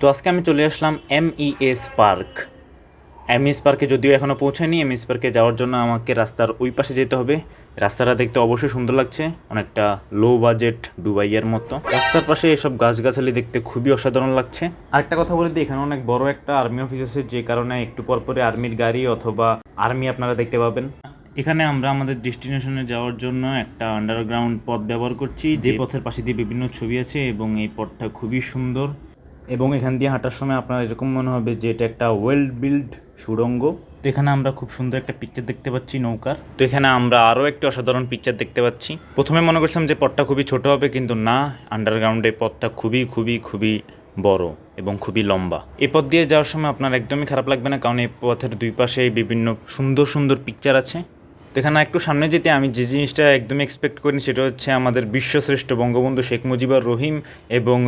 তো আজকে আমি চলে আসলাম M S park M S পার্কে যদিও এখনও পৌঁছায়নি এম এস পার্কে যাওয়ার জন্য আমাকে রাস্তার ওই পাশে যেতে হবে। রাস্তাটা দেখতে অবশ্যই সুন্দর লাগছে, অনেকটা লো বাজেট দুবাইয়ের মতো। রাস্তার পাশে এসব গাছগাছালি দেখতে খুবই অসাধারণ লাগছে। আরেকটা কথা বলে দিই, এখানে অনেক বড় একটা আর্মি অফিস আছে, যে কারণে একটু পর পরে আর্মির গাড়ি অথবা আর্মি আপনারা দেখতে পাবেন। এখানে আমরা আমাদের ডেস্টিনেশনে যাওয়ার জন্য একটা আন্ডারগ্রাউন্ড পথ ব্যবহার করছি, যে পথের পাশে দিয়ে বিভিন্ন ছবি আছে এবং এই পথটা খুবই সুন্দর। এবং এখান দিয়ে হাঁটার সময় আপনার এরকম মনে হবে যে এটা একটা ওয়েল বিল্ড সুড়ঙ্গ। তো এখানে আমরা খুব সুন্দর একটা পিকচার দেখতে পাচ্ছি নৌকার। তো এখানে আমরা আরও একটি অসাধারণ পিকচার দেখতে পাচ্ছি। প্রথমে মনে করছিলাম যে পথটা খুবই ছোট হবে, কিন্তু না আন্ডারগ্রাউন্ডে পথটা খুবই খুবই খুবই বড় এবং খুবই লম্বা। এ পথ দিয়ে যাওয়ার সময় আপনার একদমই খারাপ লাগবে না, কারণ এই পথের দুই পাশে বিভিন্ন সুন্দর সুন্দর পিকচার আছে। তো এখানে একটু সামনে যেতে আমি যে জিনিসটা একদমই এক্সপেক্ট করিনি, সেটা হচ্ছে আমাদের বিশ্বশ্রেষ্ঠ বঙ্গবন্ধু শেখ মুজিবুর রহিম এবং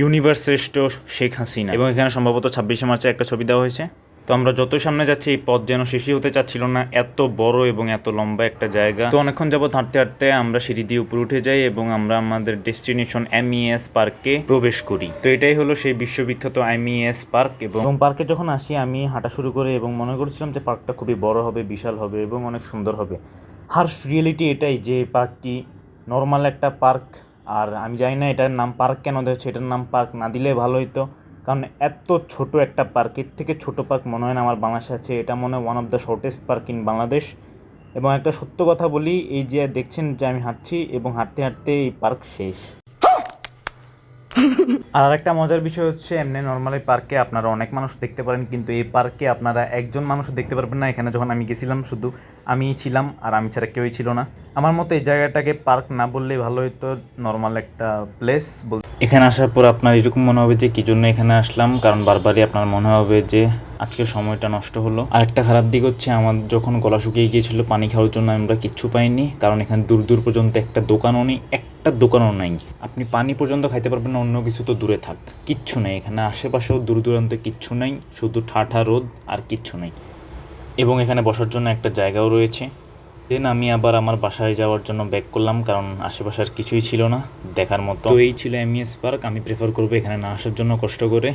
ইউনিভার্স শ্রেষ্ঠ শেখ হাসিনা। এবং এখানে সম্ভবত ছাব্বিশে মার্চে একটা ছবি দেওয়া হয়েছে। তো আমরা যত সামনে যাচ্ছি এই পথ যেন শেষই হতে চাচ্ছিল না এত বড় এবং এত লম্বা একটা জায়গা। তো অনেকক্ষণ যাবত হাঁটতে হাঁটতে আমরা সিঁড়ি দিয়ে উপরে উঠে যাই এবং আমরা আমাদের ডেস্টিনেশন এমইএস পার্কে প্রবেশ করি। তো এটাই হলো সেই বিশ্ববিখ্যাত এমইএস পার্ক এবং পার্কে যখন আসি আমি হাঁটা শুরু করে এবং মনে করেছিলাম যে পার্কটা খুবই বড় হবে বিশাল হবে এবং অনেক সুন্দর হবে। হার্স রিয়েলিটি এটাই যে পার্কটি নর্মাল একটা পার্ক আর আমি জানি না এটার নাম পার্ক কেন দেওয়া হচ্ছে, এটার নাম পার্ক না দিলে ভালো হতো কারণ এত ছোট একটা পার্ক, এর থেকে ছোট পার্ক মনে হয় না আমার বাংলাদেশে আছে। এটা মনে হয় one of the shortest park in Bangladesh. এবং একটা সত্য কথা বলি, এই যে দেখছেন যে আমি হাঁটছি এবং হাঁটতে হাঁটতে এই পার্ক শেষ। আর একটা মজার বিষয় হচ্ছে, এমনি নর্মালি পার্কে আপনারা অনেক মানুষ দেখতে পারেন, কিন্তু এই পার্কে আপনারা একজন মানুষ দেখতে পারবেন না। এখানে যখন আমি গেছিলাম, শুধু আমিই ছিলাম আর আমি ছাড়া কেউই ছিল না। আমার মতে এই জায়গাটাকে পার্ক না বললেই ভালো হতো নর্মাল একটা প্লেস বল এখানে আসার পর আপনার এরকম মনে হবে যে, কি জন্য এখানে আসলাম? কারণ বারবারই আপনার মনে হবে যে, আজকে সময়টা নষ্ট হলো। আর একটা খারাপ দিক হচ্ছে, আমার যখন গলা শুকিয়ে গিয়েছিল পানি খাওয়ার জন্য আমরা কিচ্ছু পাইনি, কারণ এখানে দূর দূর পর্যন্ত একটা দোকানও নেই একটা দোকানও নাই। আপনি পানি পর্যন্ত খাইতে পারবেন না, অন্য কিছু তো দূরে থাক। কিচ্ছু নেই এখানে, আশেপাশেও দূর দূরান্তে কিচ্ছু নেই, শুধু ঠাঠা রোদ আর কিচ্ছু নেই। এবং এখানে বসার জন্য একটা জায়গাও রয়েছে। দেন আমি আবার আমার বাসায় যাওয়ার জন্য ব্যাক করলাম, কারণ আশেপাশে আর কিছুই ছিল না, দেখার মতো। এই ছিল এমইএস পার্ক আমি প্রেফার করব এখানে না আসার জন্য কষ্ট করে।